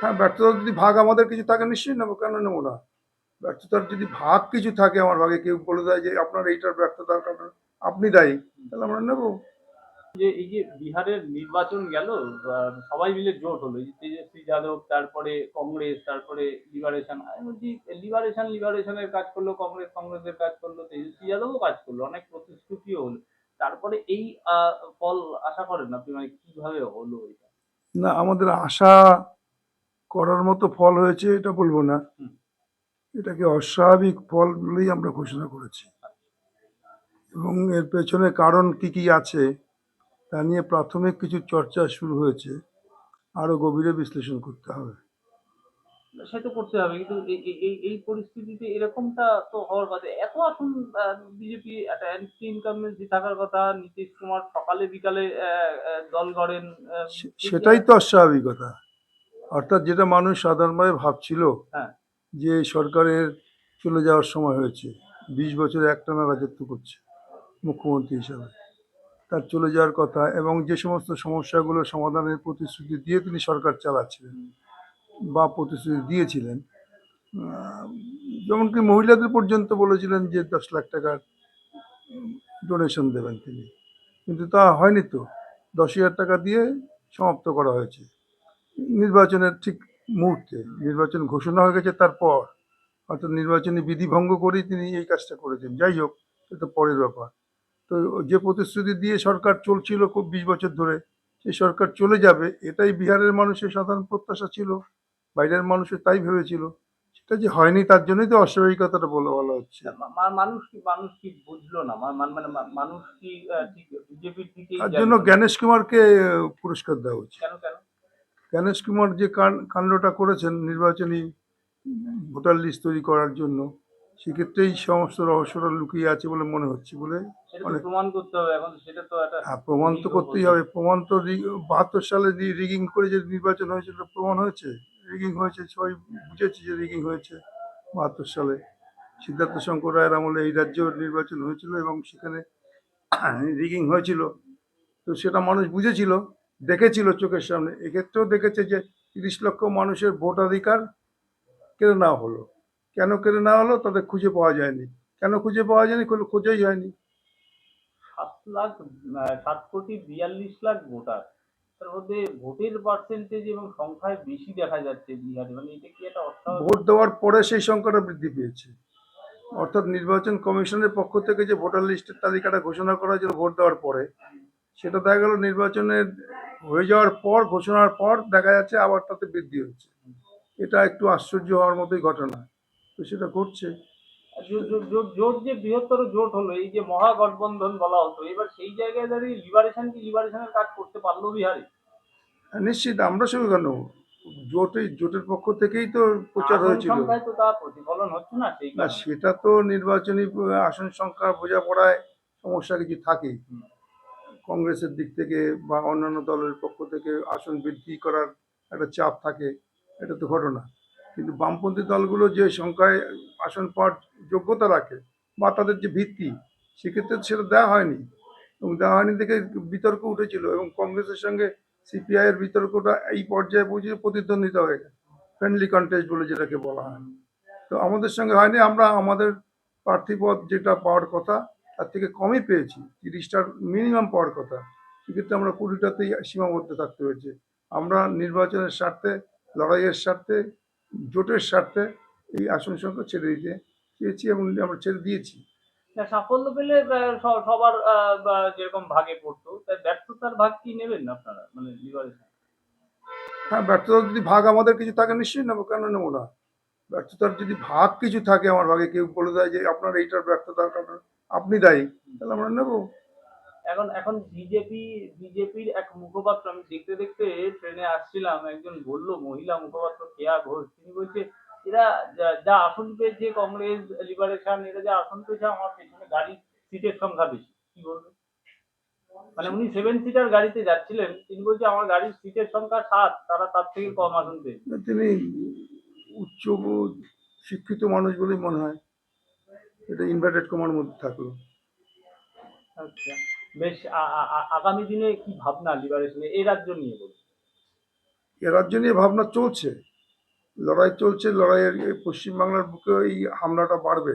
হ্যাঁ ব্যর্থতার যদি ভাগ আমাদের কিছু থাকে নিশ্চয়ই নেব। কেন নেব না? ব্যর্থতার যদি ভাগ কিছু থাকে আমার ভাগে কেউ বলে দেয় যে আপনার এইটার ব্যর্থতার কারণে আপনি দায়ী তাহলে আমরা নেব। যে এই যে বিহারের নির্বাচন গেল সবাই মিলে জোট হলো এই যে তেজস্বী যাদব তারপরে কংগ্রেস তারপরে লিবারেশন আমি বলছি লিবারেশন লিবারেশনের কাজ করল কংগ্রেস কংগ্রেসের কাজ করল তেজস্বী যাদবও কাজ করল অনেক প্রতিশ্রুতিও হলো। তারপরে এই ফল আশা করেন আপনি? মানে কীভাবে হলো এটা? না আমাদের আশা করার মতো ফল হয়েছে এটা বলব না। এটাকে অস্বাভাবিক ফল বলেই আমরা ঘোষণা করেছি। এবং এর পেছনে কারণ কি কি আছে তা নিয়ে প্রাথমিক কিছু চর্চা শুরু হয়েছে। আরও গভীরে বিশ্লেষণ করতে হবে। সে তো করতে হবে কিন্তু এই- এই- এই এই পরিস্থিতিতে এরকমটা তো হওয়ার কথা। এত আসুন বিজেপি একটা অ্যান্টি ইনকামেন্সি থাকার কথা নীতিশ কুমার সকালে বিকালে দল গড়েন সেটাই তো অস্বাভাবিকতা। অর্থাৎ যেটা মানুষ সাধারণভাবে ভাবছিল হ্যাঁ। যে সরকারের চলে যাওয়ার সময় হয়েছে বিশ বছর একটানা রাজত্ব করছে মুখ্যমন্ত্রী হিসাবে। তার চলে যাওয়ার কথা এবং যে সমস্ত সমস্যাগুলো সমাধানের প্রতিশ্রুতি দিয়ে তিনি সরকার চালাচ্ছিলেন বা প্রতিশ্রুতি দিয়েছিলেন যেমনকি মহিলাদের পর্যন্ত বলেছিলেন যে দশ লাখ টাকার ডোনেশন দেবেন তিনি। কিন্তু তা হয়নি তো। দশ হাজার টাকা দিয়ে সমাপ্ত করা হয়েছে। নির্বাচনের ঠিক মুহূর্তে নির্বাচন ঘোষণা হয়ে গেছে তারপর। অর্থাৎ নির্বাচনী বিধি ভঙ্গ করেই তিনি এই কাজটা করেছেন। যাই হোক এটা পরের ব্যাপার। তো যে প্রতিশ্রুতি দিয়ে সরকার চলছিল খুব বিশ বছর ধরে সেই সরকার চলে যাবে এটাই বিহারের মানুষের সাধারণ প্রত্যাশা ছিল বাইরের মানুষের তাই ভেবেছিল। সেটা যে হয়নি তার জন্যই তো অস্বাভাবিকতাটা বলে বলা হচ্ছে। মানুষ কি মানুষ কি বুঝলো না? মানে মানুষ কি বিজেপির দিকে তার জন্য জ্ঞানেশ কুমারকে পুরস্কার দেওয়া উচিত কেন কেন? জ্ঞানেশ কুমার যে কাণ্ডটা করেছেন নির্বাচনী ভোটার লিস্ট তৈরি করার জন্য সেক্ষেত্রেই সমস্ত রহস্যটা লুকিয়ে আছে বলে মনে হচ্ছে বলে অনেক- প্রমাণ করতে হবে এখন সেটা তো হ্যাঁ প্রমাণ তো করতেই হবে। প্রমাণ তো বাহাত্তর সালে রিগিং করে যে নির্বাচন হয়েছিল প্রমাণ হয়েছে? রিগিং হয়েছে সবাই বুঝেছে যে রিগিং হয়েছে বাহাত্তর সালে। সিদ্ধার্থ শঙ্কর রায়ের আমলে এই রাজ্য নির্বাচন হয়েছিল এবং সেখানে রিগিং হয়েছিল। তো সেটা মানুষ বুঝেছিল দেখেছিল চোখের সামনে। এক্ষেত্রেও দেখেছে যে তিরিশ লক্ষ মানুষের ভোটাধিকার কেড়ে নেওয়া হলো। কেন কেড়ে নেওয়া হলো? তাদের খুঁজে পাওয়া যায়নি। কেন খুঁজে পাওয়া যায়নি? কোনো খোঁজেই হয়নি। সাত লাখ সাত কোটি বিয়াল্লিশ লাখ ভোটার। তার মধ্যে ভোটের পার্সেন্টেজ এবং সংখ্যায় বেশি দেখা যাচ্ছে বিহারে। মানে এটা কি একটা অস্বাভাবিক? ভোট দেওয়ার পরে সেই সংখ্যাটা বৃদ্ধি পেয়েছে। অর্থাৎ নির্বাচন কমিশনের পক্ষ থেকে যে ভোটার লিস্টের তালিকাটা ঘোষণা করা হয়েছিল ভোট দেওয়ার পরে সেটা দেখা গেল নির্বাচনের হয়ে যাওয়ার পর ঘোষণার পর দেখা যাচ্ছে আবার তাতে বৃদ্ধি হচ্ছে। এটা একটু আশ্চর্য হওয়ার মতোই ঘটনা। তো সেটা ঘটছে। জোট যে বৃহত্তর জোট হলো এই যে মহাগঠবন্ধন বলা হতো এবার সেই জায়গায় দাঁড়িয়ে লিবারেশন কি লিবারেশনের কাজ করতে পারল বিহারে? হ্যাঁ, নিশ্চিত আমরা সঙ্গে কেন? জোটে জোটের পক্ষ থেকেই তো প্রচার হয়েছিল। না সেটা তো নির্বাচনী আসন সংখ্যা বোঝাপড়ায় সমস্যা কিছু থাকেই। হুম। কংগ্রেসের দিক থেকে বা অন্যান্য দলের পক্ষ থেকে আসন বৃদ্ধি করার একটা চাপ থাকে, এটা তো ঘটনা। কিন্তু বামপন্থী দলগুলো যে সংখ্যায় আসন পাওয়ার যোগ্যতা রাখে বা তাদের যে ভিত্তি, সেক্ষেত্রে সেটা দেওয়া হয়নি। এবং দেওয়া হয়নি দেখে বিতর্ক উঠেছিল এবং কংগ্রেসের সঙ্গে সিপিআই এর বিতর্কটা এই পর্যায়ে পৌঁছে প্রতিদ্বন্দ্বিতা হয়ে গেছে। ফ্রেন্ডলি কন্টেস্ট বলে যেটাকে বলা হয়। তো আমাদের সঙ্গে হয়নি, আমরা আমাদের প্রার্থীপদ যেটা পাওয়ার কথা তার থেকে কমই পেয়েছি তিরিশটার মিনিমাম পাওয়ার কথা। সেক্ষেত্রে আমরা কুড়িটাতেই সীমাবদ্ধ থাকতে হয়েছে। আমরা নির্বাচনের স্বার্থে লড়াইয়ের স্বার্থে জোটের স্বার্থে এই আসন সংখ্যা ছেড়ে দিতে চেয়েছি এবং আমরা ছেড়ে দিয়েছি। সাফল্য পেলে সবার যেরকম ভাগে পড়তো তাই ব্যর্থতার ভাগ কি নেবেন আপনারা মানে হ্যাঁ ব্যর্থতার যদি ভাগ আমাদের কিছু থাকে নিশ্চয়ই নেব কেন নেব না? ব্যর্থতার যদি ভাগ কিছু থাকে আমার ভাগে কেউ বলে দেয় যে আপনার এইটার ব্যর্থতার কারণে আপনি দায়ী তাহলে আমরা নেব। এখন এখন বিজেপি বিজেপির এক মুখপাত্র আমি দেখতে দেখতে ট্রেনে আসছিলাম একজন বলল মহিলা মুখপাত্র কেয়া ঘোষ? তিনি বলছে এরা যা- আসন পেয়েছে কংগ্রেস লিবারেশন এরা যা আসন পেয়েছে আমার পেছনে গাড়ির সিটের সংখ্যা বেশি। কি বলবেন মানে উনি সেভেন সিটার গাড়িতে যাচ্ছিলেন তিনি বলছে আমার গাড়ির সিটের সংখ্যা সাত তারা তার থেকে কম আসন পেয়েছে। তিনি উচ্চবোধ শিক্ষিত মানুষ বলেই মনে হয়। এটা ইনভার্টেড কমার মধ্যে থাকল। আচ্ছা বেশ আগামী দিনে কি ভাবনা লিবারেশনে এই রাজ্য নিয়ে বলুন। এ রাজ্য নিয়ে ভাবনা চলছে। লড়াই চলছে লড়াইয়ের পশ্চিমবাংলার বুকে এই হামলাটা বাড়বে।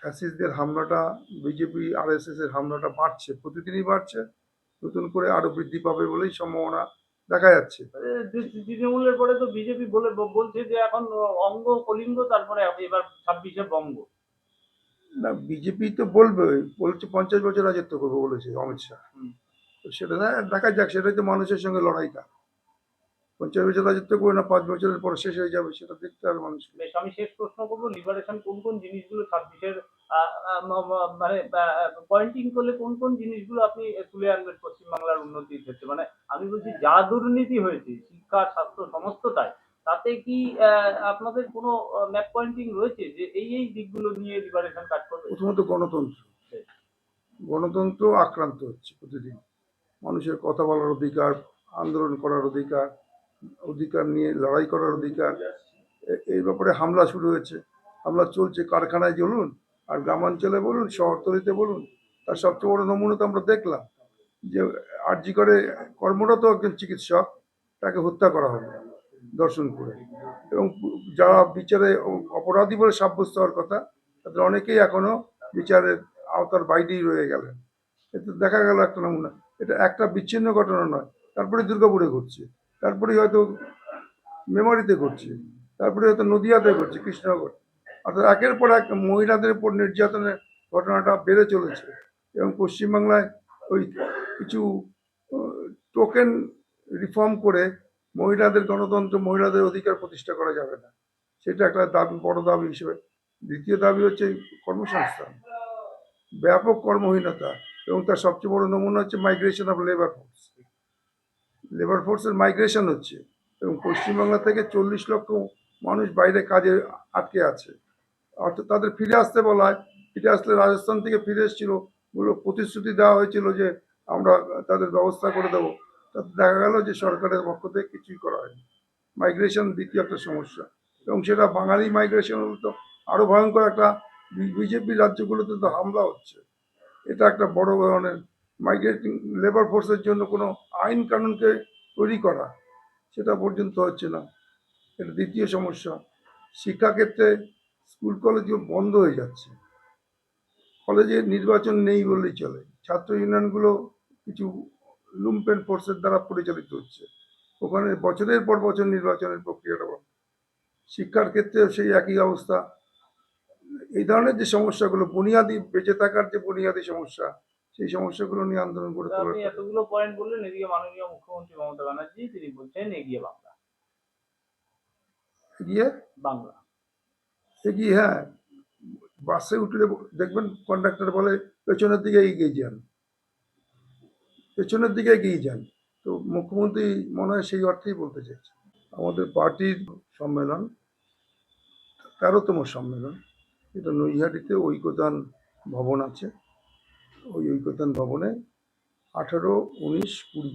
ফ্যাসিস্টদের হামলাটা বিজেপি আর এস এর হামলাটা বাড়ছে প্রতিদিনই বাড়ছে। নতুন করে আরও বৃদ্ধি পাবে বলেই সম্ভাবনা দেখা যাচ্ছে। তৃণমূলের পরে তো বিজেপি বলে বলছে যে এখন অঙ্গ কলিঙ্গ তারপরে এবার ছাব্বিশে বঙ্গ। না বিজেপি তো বলবে বলছে পঞ্চাশ বছর রাজত্ব করব বলেছে অমিত শাহ। হুম। তো সেটা না দেখা যাক সেটাই তো মানুষের সঙ্গে লড়াইটা পঞ্চাশ বছর রাজত্ব করবে না পাঁচ বছরের পর শেষ হয়ে যাবে সেটা দেখতে হবে মানুষ আমি শেষ প্রশ্ন করব লিবারেশন কোন কোন জিনিসগুলো ছাব্বিশের মানে পয়েন্টিং করলে কোন কোন জিনিসগুলো আপনি তুলে আনবেন পশ্চিমবাংলার উন্নতির ক্ষেত্রে? মানে আমি বলছি যা দুর্নীতি হয়েছে শিক্ষা স্বাস্থ্য সমস্তটাই তাতে কি আপনাদের কোনো ম্যাপ পয়েন্টিং রয়েছে যে এই এই দিকগুলো নিয়ে লিবারেশন কাজ করবে? প্রথমত গণতন্ত্র। গণতন্ত্র আক্রান্ত হচ্ছে প্রতিদিন। মানুষের কথা বলার অধিকার, আন্দোলন করার অধিকার অধিকার নিয়ে লড়াই করার অধিকার এই ব্যাপারে হামলা শুরু হয়েছে। হামলা চলছে কারখানায় বলুন, আর গ্রামাঞ্চলে বলুন, শহরতলিতে বলুন, তার সবচেয়ে বড় নমুনা তো আমরা দেখলাম যে আরজি করে কর্মরত একজন চিকিৎসক, তাকে হত্যা করা হলো দর্শন করে। এবং যারা বিচারে অপরাধী বলে সাব্যস্ত হওয়ার কথা, তাদের অনেকেই এখনও বিচারের আওতার বাইরেই রয়ে গেলেন। এতে দেখা গেল একটা নমুনা। এটা একটা বিচ্ছিন্ন ঘটনা নয়। তারপরে দুর্গাপুরে ঘটছে। তারপরে হয়তো মেমারিতে ঘটছে। তারপরে হয়তো নদিয়াতে ঘটছে, কৃষ্ণনগর। অর্থাৎ একের পর এক মহিলাদের উপর নির্যাতনের ঘটনাটা বেড়ে চলেছে। এবং পশ্চিমবাংলায় ওই কিছু টোকেন রিফর্ম করে মহিলাদের গণতন্ত্র, মহিলাদের অধিকার প্রতিষ্ঠা করা যাবে না। সেটা একটা দাবি বড় দাবি হিসেবে। দ্বিতীয় দাবি হচ্ছে কর্মসংস্থান। ব্যাপক কর্মহীনতা এবং তার সবচেয়ে বড় নমুনা হচ্ছে migration of labour force labour ফোর্সের মাইগ্রেশন হচ্ছে এবং পশ্চিমবাংলা থেকে চল্লিশ লক্ষ মানুষ বাইরে কাজে আটকে আছে। অর্থাৎ তাদের ফিরে আসতে বলা হয়। ফিরে আসলে রাজস্থান থেকে ফিরে এসেছিল। প্রতিশ্রুতি দেওয়া হয়েছিল যে আমরা তাদের ব্যবস্থা করে দেবো। তাতে দেখা গেল যে সরকারের পক্ষ থেকে কিছুই করা হয়নি। মাইগ্রেশন দ্বিতীয় একটা সমস্যা। এবং সেটা বাঙালি মাইগ্রেশন তো আরও ভয়ঙ্কর একটা বিজেপি রাজ্যগুলোতে তো হামলা হচ্ছে। এটা একটা বড় ধরনের মাইগ্রেটিং লেবার ফোর্সের জন্য কোনো আইন কানুনকে তৈরি করা সেটা পর্যন্ত হচ্ছে না। এটা দ্বিতীয় সমস্যা। শিক্ষাক্ষেত্রে স্কুল কলেজগুলো বন্ধ হয়ে যাচ্ছে। কলেজে নির্বাচন নেই বললেই চলে। ছাত্র ইউনিয়নগুলো কিছু লুম্পেন ফোর্সের দ্বারা পরিচালিত হচ্ছে। ওখানে বছরের পর বছর নির্বাচনের প্রক্রিয়াটা। শিক্ষার ক্ষেত্রে সেই একই অবস্থা। এই ধরনের যে সমস্যাগুলো বুনিয়াদি বেঁচে থাকার যে বুনিয়াদি সমস্যা সেই সমস্যাগুলো নিয়ে আন্দোলন করে আপনি এতগুলো পয়েন্ট বললেন এদিকে মাননীয় মুখ্যমন্ত্রী মমতা ব্যানার্জি তিনি বলছেন এগিয়ে বাংলা। এগিয়ে? বাংলা। এগিয়ে হ্যাঁ। বাসে উঠলে দেখবেন কন্ডাক্টর বলে পেছনের দিকে এগিয়ে যান। পেছনের দিকে এগিয়ে যান। তো মুখ্যমন্ত্রী মনে হয় সেই অর্থেই বলতে চাইছে। আমাদের পার্টির সম্মেলন, তেরোতম সম্মেলন, এটা নৈহাটিতে ঐকতান ভবন আছে। ওই ঐকতান ভবনে আঠারো, উনিশ, কুড়ি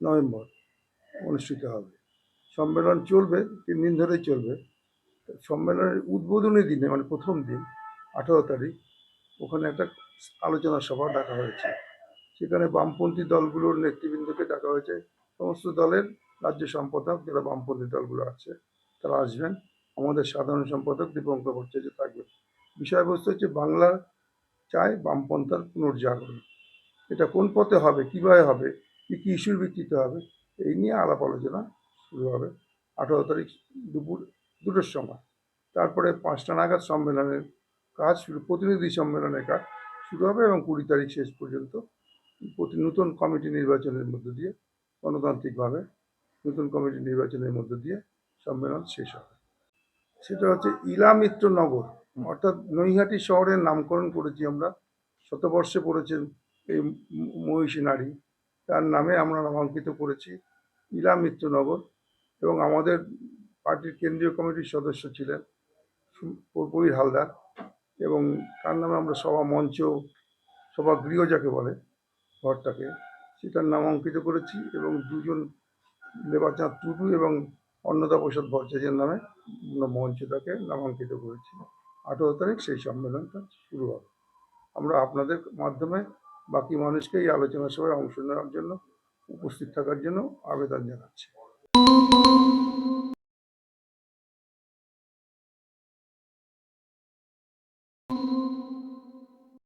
নভেম্বর অনুষ্ঠিত হবে। সম্মেলন চলবে, তিন দিন ধরেই চলবে। সম্মেলনের উদ্বোধনী দিনে মানে প্রথম দিন, আঠারো তারিখ, ওখানে একটা আলোচনা সভা ডাকা হয়েছে। সেখানে বামপন্থী দলগুলোর নেতৃবৃন্দকে ডাকা হয়েছে। সমস্ত দলের রাজ্য সম্পাদক যারা বামপন্থী দলগুলো আছে, তারা আসবেন। আমাদের সাধারণ সম্পাদক দীপঙ্কর ভট্টাচার্য থাকবেন বিষয়বস্তু হচ্ছে বাংলা চায় বামপন্থার পুনর্জাগরণ। এটা কোন পথে হবে, কীভাবে হবে, কি কি ইস্যুর ভিত্তিতে হবে, এই নিয়ে আলাপ আলোচনা শুরু হবে। আঠারো তারিখ দুপুর দুটোর সময়। তারপরে পাঁচটা নাগাদ সম্মেলনের কাজ শুরু, প্রতিনিধি সম্মেলনের কাজ শুরু হবে এবং কুড়ি তারিখ শেষ পর্যন্ত প্রতি নতুন কমিটি নির্বাচনের মধ্য দিয়ে গণতান্ত্রিকভাবে নতুন কমিটি নির্বাচনের মধ্য দিয়ে সম্মেলন শেষ হবে। সেটা হচ্ছে ইলামিত্র নগর অর্থাৎ নৈহাটি শহরের নামকরণ করেছি আমরা। শতবর্ষে পড়েছেন এই মহিষী নারী। তার নামে আমরা নামাঙ্কিত করেছি ইলামিত্র নগর এবং আমাদের পার্টির কেন্দ্রীয় কমিটির সদস্য ছিলেন কবির হালদার এবং তার নামে আমরা সভা মঞ্চ সভা গৃহ যাকে বলে ঘরটাকে। সেটার নাম অঙ্কিত করেছি এবং দুজন লেবার লেবাচাঁদ টুডু এবং অন্নদা প্রসাদ ভট্টাচার্যের নামে মঞ্চটাকে নামাঙ্কিত করেছি। আঠেরো তারিখ সেই সম্মেলনটা শুরু হবে। আমরা আপনাদের মাধ্যমে বাকি মানুষকে এই আলোচনা সভায় অংশ নেওয়ার জন্য, উপস্থিত থাকার জন্য আবেদন জানাচ্ছি।